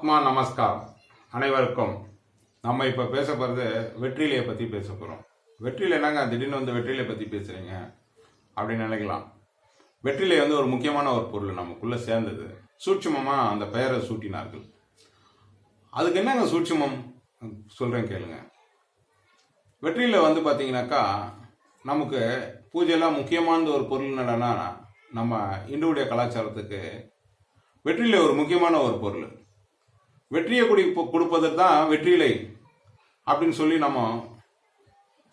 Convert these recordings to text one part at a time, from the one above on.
ஆத்மா நமஸ்காரம். அனைவருக்கும் நம்ம இப்போ பேச போகிறது வெற்றிலையை பற்றி பேச போகிறோம் வெற்றிலை என்னங்க? திடீர்னு வந்து வெற்றிலையை பற்றி பேசுகிறீங்க அப்படின்னு நினைக்கலாம். வெற்றிலை வந்து ஒரு முக்கியமான ஒரு பொருள் நமக்குள்ளே சேர்ந்தது. சூட்சுமமாக அந்த பெயரை சூட்டினார்கள். அதுக்கு என்னங்க சூட்சுமம்? சொல்கிறேன் கேளுங்க. வெற்றியில் வந்து பார்த்தீங்கன்னாக்கா நமக்கு பூஜையெல்லாம் முக்கியமான ஒரு பொருள் என்னடனா நம்ம இந்துவுடைய கலாச்சாரத்துக்கு வெற்றிலை ஒரு முக்கியமான ஒரு பொருள். வெற்றியை குடி கொடுப்பதற்கு தான் வெற்றிலை அப்படின்னு சொல்லி நம்ம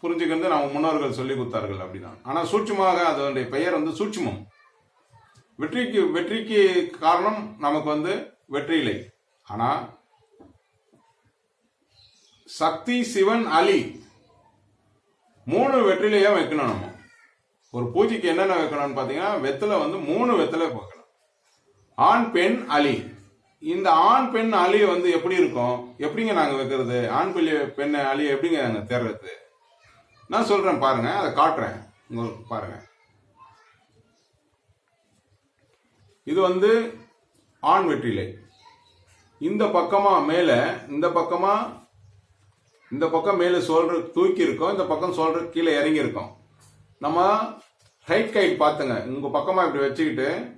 புரிஞ்சுக்கிறது நம்ம முன்னோர்கள் சொல்லி கொடுத்தார்கள் அப்படிதான். ஆனால் சூட்சமாக அதனுடைய பெயர் வந்து சூட்சுமம். வெற்றிக்கு வெற்றிக்கு காரணம் நமக்கு வந்து வெற்றிலை ஆனால் சக்தி சிவன் அலி மூணு வெற்றிலையாக வைக்கணும் நம்ம. ஒரு பூஜைக்கு என்னென்ன வைக்கணும்னு பார்த்தீங்கன்னா வெத்தலை வந்து மூணு வெத்தலை வைக்கணும். ஆண் பெண் அலி. இந்த ஆண் பெண் அழிய வந்து எப்படி இருக்கும்? எப்படிங்க நாங்கள் வைக்கிறது? ஆண் பெண் பெண் அழிய எப்படிங்க நாங்கள் தேர்றது? நான் சொல்றேன் பாருங்க. அதை காட்டுறேன். உங்களுக்கு பாருங்க. இது வந்து ஆண் வெற்றிலை. இந்த பக்கமா மேல இந்த பக்கமா இந்த பக்கம் மேலே சொல்ற தூக்கி இருக்கோம். இந்த பக்கம் சொல்ற கீழே இறங்கி இருக்கும். நம்ம ரைட் கைட் பார்த்துங்க. உங்க பக்கமா இப்படி வச்சுக்கிட்டு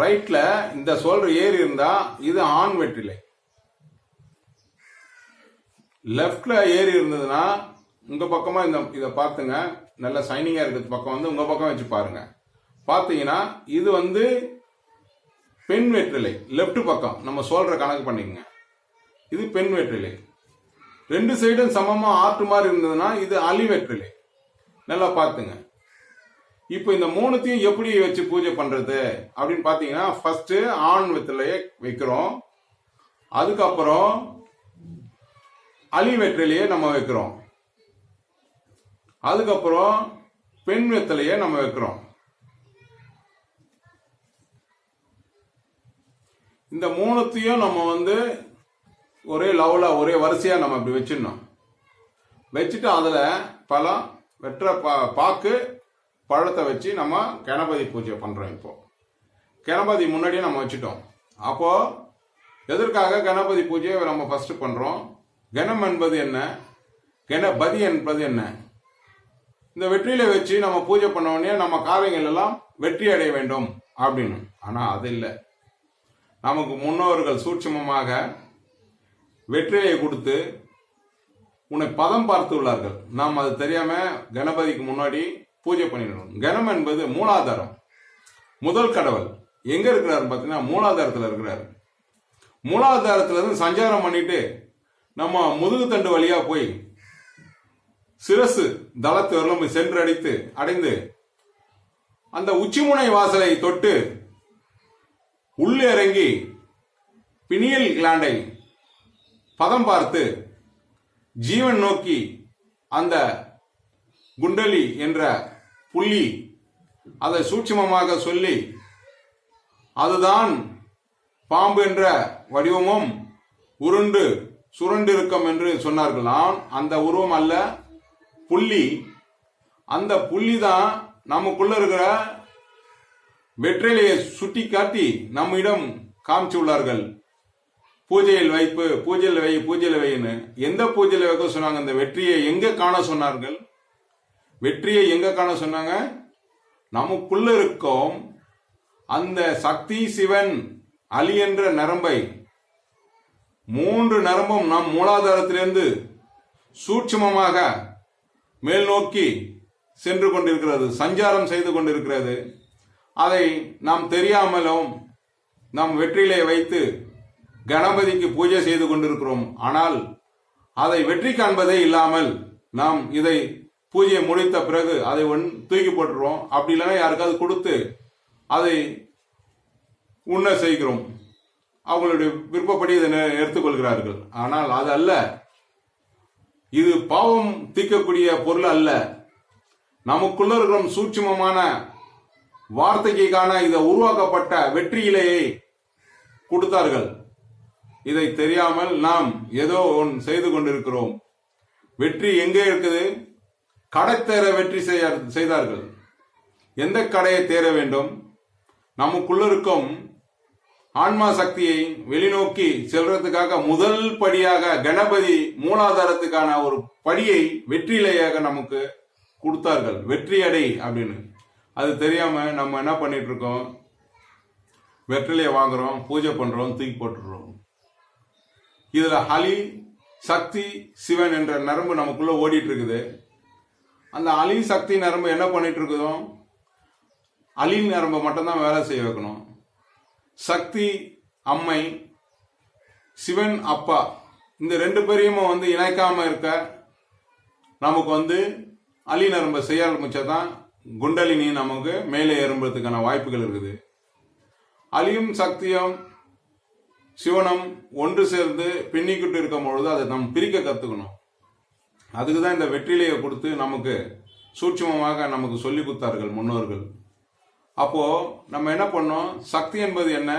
ரைட்ல இந்த சோல்டர் ஏறி இருந்தா இது ஆண் வெற்றிலை. லெஃப்ட்ல ஏறி இருந்ததுன்னா உங்க பக்கமா இந்த இதை பார்த்துங்க நல்ல சைனிங்கா இருக்கிறது பக்கம் வந்து உங்க பக்கம் வச்சு பாருங்க. பார்த்தீங்கன்னா இது வந்து பெண் வெற்றிலை. லெஃப்ட் பக்கம். நம்ம சோல்டரை கணக்கு பண்ணிக்கங்க. இது பெண் வெற்றிலை. ரெண்டு சைடும் சமமா ஆற்று மாதிரி இருந்ததுன்னா இது அலி வெற்றிலை. நல்லா பார்த்துங்க இப்போ இந்த மூணுத்தையும் எப்படி வச்சு பூஜை பண்றது அப்படின்னு பார்த்தீங்கன்னா ஃபர்ஸ்ட் ஆண் வெற்றிலையை வைக்கிறோம். அதுக்கப்புறம் அலி வெற்றிலையே நம்ம வைக்கிறோம். அதுக்கப்புறம் பெண் வெத்தலையே நம்ம வைக்கிறோம். இந்த மூணுத்தையும் நம்ம வந்து ஒரே லவ்ல ஒரே வரிசையா நம்ம இப்படி வச்சிடணும். வச்சுட்டு அதுல பழம் வெற்ற பா பாக்கு பழத்தை வச்சு நம்ம கணபதி பூஜை பண்றோம் இப்போ. கணபதி முன்னாடியே நம்ம வச்சுட்டோம். அப்போ எதற்காக கணபதி பூஜையை நம்ம ஃபர்ஸ்ட் பண்றோம்? கணம் என்பது என்ன? கணபதி என்பது என்ன? இந்த வெற்றியில வச்சு நம்ம பூஜை பண்ண உடனே நம்ம காரியங்கள் எல்லாம் வெற்றி அடைய வேண்டும் அப்படின்னு. ஆனா அது இல்லை. நமக்கு முன்னோர்கள் சூட்சமமாக வெற்றிலையை கொடுத்து உன்னை பதம் பார்த்து உள்ளார்கள். நாம் அது தெரியாம கணபதிக்கு முன்னாடி பூஜை பண்ணிடணும். கணம் என்பது மூலாதாரம். முதல் கடவுள். எங்க இருக்கிறாரு பார்த்தீங்கன்னா மூலாதாரத்தில் இருக்கிறாரு. மூலாதாரத்துல இருந்து சஞ்சாரம் பண்ணிட்டு நம்ம முதுகு தண்டு வழியா போய் சிரசு தளத்து வரலும் சென்றடித்து அடைந்து அந்த உச்சிமுனை வாசலை தொட்டு உள்ளே இறங்கி பினியல் கிளாண்டை பதம் பார்த்து ஜீவன் நோக்கி அந்த குண்டலி என்ற புள்ளி அதை சூட்சுமமாக சொல்லி அதுதான் பாம்பு என்ற வடிவமும் உருண்டு சுரண்டிருக்கும் என்று சொன்னார்கள். நான் அந்த உருவம் அல்ல புள்ளி. அந்த புள்ளி தான் நமக்குள்ள இருக்கிற வெற்றிலையை சுட்டி காட்டி நம்மிடம் காமிச்சு உள்ளார்கள். பூஜையில் வைப்பு பூஜையில் வை பூஜையில் வைன்னு. எந்த பூஜையில் வைக்க சொன்னாங்க? அந்த வெற்றியை எங்க காண சொன்னார்கள்? வெற்றியை எங்க காண சொன்னாங்க? நமக்குள்ள இருக்கும் அந்த சக்தி சிவன் அலி என்ற நரம்பை. மூன்று நரம்பும் நம் மூலாதாரத்திலிருந்து சூட்சுமமாக மேல் நோக்கி சென்று கொண்டிருக்கிறது சஞ்சாரம் செய்து கொண்டிருக்கிறது. அதை நாம் தெரியாமலும் நம் வெற்றிலே வைத்து கணபதிக்கு பூஜை செய்து கொண்டிருக்கிறோம். ஆனால் அதை வெற்றி காண்பதே இல்லாமல் நாம் இதை பூஜையை முடித்த பிறகு அதை ஒன் தூக்கி போட்டுருவோம். அப்படி இல்லைன்னா யாருக்காவது கொடுத்து அதை உண்ண செய்கிறோம். அவங்களுடைய விருப்பப்படி இதை எடுத்துக்கொள்கிறார்கள். ஆனால் அது அல்ல. இது பாவம் தீர்க்கக்கூடிய பொருள் அல்ல. நமக்குள்ள இருக்கிற சூட்சுமமான வார்த்தைக்கான இதை உருவாக்கப்பட்ட வெற்றியிலேயே கொடுத்தார்கள். இதை தெரியாமல் நாம் ஏதோ ஒன் செய்து கொண்டிருக்கிறோம். வெற்றி எங்கே இருக்குது? கடை தேர வெற்றி செய்ய- செய்தார்கள். எந்த கடையை தேர வேண்டும்? நமக்குள்ள இருக்கும் ஆன்மா சக்தியை வெளிநோக்கி செல்றதுக்காக முதல் படியாக கணபதி மூலாதாரத்துக்கான ஒரு படியை வெற்றிலையாக நமக்கு கொடுத்தார்கள். வெற்றி அடை அப்படின்னு. அது தெரியாம நம்ம என்ன பண்ணிட்டு இருக்கோம் வெற்றிலையை வாங்குறோம் பூஜை பண்றோம் தூக்கி போட்டுடுறோம். இதுல ஹலி சக்தி சிவன் என்ற நரம்பு நமக்குள்ள ஓடிட்டு இருக்குது அந்த அலி சக்தி நரம்பு என்ன பண்ணிட்டு இருக்குதோ அலி நரம்பை மட்டும்தான் வேலை செய்ய வைக்கணும். சக்தி அம்மை சிவன் அப்பா இந்த ரெண்டு பேரையும் வந்து இணைக்காம இருக்க நமக்கு வந்து அலி நரம்பை செய்ய ஆரம்பிச்சாதான் குண்டலினி நமக்கு மேலே ஏறும்பதுக்கான வாய்ப்புகள் இருக்குது. அலியும் சக்தியும் சிவனம் ஒன்று சேர்ந்து பின்னிக்கிட்டு இருக்கும் பொழுது அதை நம்ம பிரிக்க கற்றுக்கணும் அதுக்கு தான் இந்த வெற்றிலையை கொடுத்து நமக்கு சூட்சமமாக நமக்கு சொல்லி கொடுத்தார்கள் முன்னோர்கள். அப்போ நம்ம என்ன பண்ணோம்? சக்தி என்பது என்ன?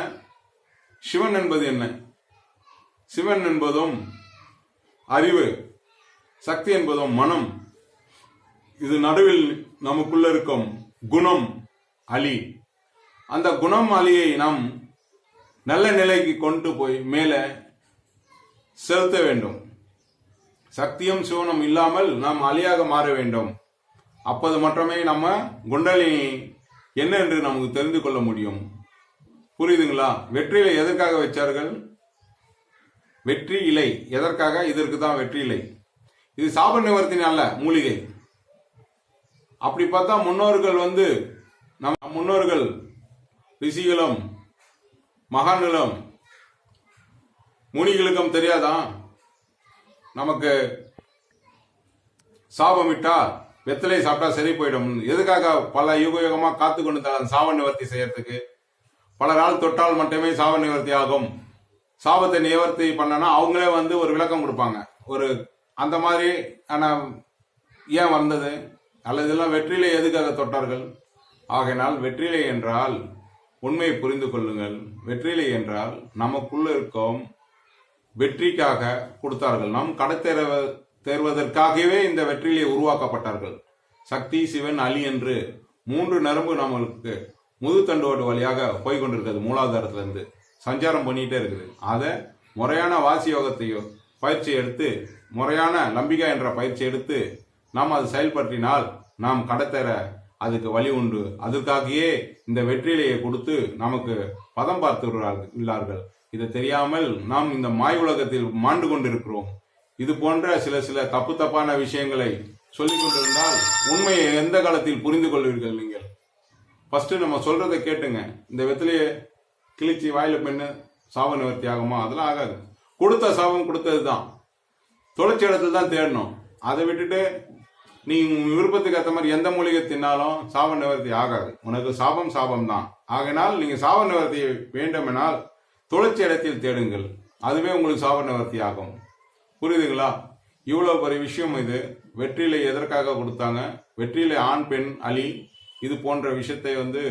சிவன் என்பது என்ன? சிவன் என்பதும் அறிவு சக்தி என்பதும் மனம். இது நடுவில் நமக்குள்ள இருக்கும் குணம் அலி. அந்த குணம் அலியை நாம் நல்ல நிலைக்கு கொண்டு போய் மேலே செலுத்த வேண்டும். சக்தியும் சிவனம் இல்லாமல் நாம் அலியாக மாற வேண்டும். அப்போது மட்டுமே நம்ம குண்டலினி என்ன என்று நமக்கு தெரிந்து கொள்ள முடியும். புரியுதுங்களா? வெற்றிலை எதற்காக வச்சார்கள்? வெற்றி இலை. எதற்காக? இதற்கு தான் வெற்றி இலை. இது சாப நிவர்த்தினி அல்ல மூலிகை. அப்படி பார்த்தா முன்னோர்கள் வந்து நம் முன்னோர்கள் ரிஷிகளும் மகான்களும் முனிகளுக்கும் தெரியாதா? நமக்கு சாபமிட்டா வெத்தலை சாப்பிட்டா சரி போயிடும். எதுக்காக பல யுகயுகமா காத்து கொண்டு அந்த சாப நிவர்த்தி செய்யறதுக்கு. பல நாள் தொட்டால் மட்டுமே சாப நிவர்த்தி ஆகும். சாபத்தை நிவர்த்தி பண்ணனா அவங்களே வந்து ஒரு விளக்கம் கொடுப்பாங்க. ஒரு அந்த மாதிரி ஆனா ஏன் வந்தது? அல்லது இதெல்லாம் வெற்றிலை எதுக்காக தொட்டார்கள்? ஆகையினால் வெற்றிலை என்றால் உண்மையை புரிந்து கொள்ளுங்கள். வெற்றிலை என்றால் நமக்குள்ள இருக்கும் வெற்றிக்காக கொடுத்தார்கள். நாம் கடை தேர்வ தேர்வதற்காகவே இந்த வெற்றிலை உருவாக்கப்பட்டார்கள். சக்தி சிவன் அலி என்று மூன்று நரம்பு நம்மளுக்கு முதுத்தண்டோடு வழியாக போய் கொண்டிருக்கிறது. மூலாதாரத்திலிருந்து சஞ்சாரம் பண்ணிகிட்டே இருக்குது. அதை முறையான வாசி யோகத்தையும் பயிற்சி எடுத்து முறையான லம்பிகா என்ற பயிற்சி எடுத்து நாம் அது செயல்படுத்தினால் நாம் கடத்தர அதுக்கு வழி உண்டு. அதற்காகவே இந்த வெற்றிலையை கொடுத்து நமக்கு பதம் பார்த்து விடுறார்கள் உள்ளார்கள் இது தெரியாமல் நாம் இந்த மாய் உலகத்தில் மாண்டு கொண்டிருக்கிறோம். இது போன்ற சில சில தப்பு தப்பான விஷயங்களை சொல்லிக் கொண்டிருந்தால் உண்மையை எந்த காலத்தில் புரிந்து கொள்வீர்கள் நீங்கள்? ஃபர்ஸ்ட் நம்ம சொல்றதை கேட்டுங்க. இந்த வெத்திலையை கிழிச்சி வாயில பெண்ணு சாவு நிவர்த்தி ஆகுமா? அதெல்லாம் ஆகாது. கொடுத்த சாபம் கொடுத்தது தான் தொலைச்ச இடத்துல தான் தேடணும். அதை விட்டுட்டு நீ உன் விருப்பத்துக்கு ஏற்ற மாதிரி எந்த மூலிகை தின்னாலும் சாப நிவர்த்தி ஆகாது. உனக்கு சாபம் சாபம் தான் ஆகையினால் நீங்க சாப நிவர்த்தி வேண்டுமெனால் தொலைச்ச இடத்தில் தேடுங்கள். அதுவே உங்களுக்கு சாபநிவர்த்தி ஆகும் புரியுதுங்களா? இவ்வளோ பெரிய விஷயம் இது. வெற்றியில எதற்காக கொடுத்தாங்க? வெற்றியில ஆண் பெண் அலி இது போன்ற விஷயத்தை வந்து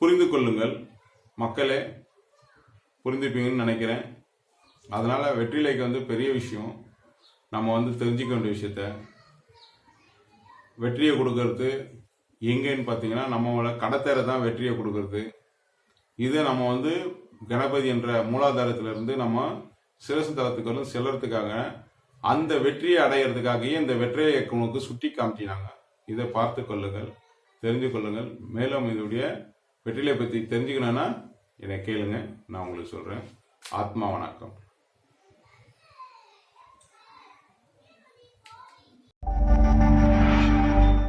புரிந்து கொள்ளுங்கள். மக்களே புரிந்துப்பீங்கன்னு நினைக்கிறேன். அதனால் வெற்றிலைக்கு வந்து பெரிய விஷயம். நம்ம வந்து தெரிஞ்சுக்க வேண்டிய விஷயத்த. வெற்றியை கொடுக்கறது எங்கேன்னு பார்த்தீங்கன்னா நம்மளோட கடத்தேரை தான் வெற்றியை கொடுக்கறது. இதை நம்ம வந்து கணபதி என்ற மூலாதாரத்திலிருந்து நம்ம சிரசு தளத்துக்கு வந்து செல்லறதுக்காக அந்த வெற்றியை அடையிறதுக்காகவே இந்த வெற்றியை இயக்குனுக்கு சுட்டி காமிச்சினாங்க. இதை பார்த்து கொள்ளுங்கள் தெரிஞ்சு கொள்ளுங்கள். மேலும் இதோடைய வெற்றிலை பற்றி தெரிஞ்சுக்கணும்னா என்னை கேளுங்க நான் உங்களுக்கு சொல்கிறேன் ஆத்மா வணக்கம்.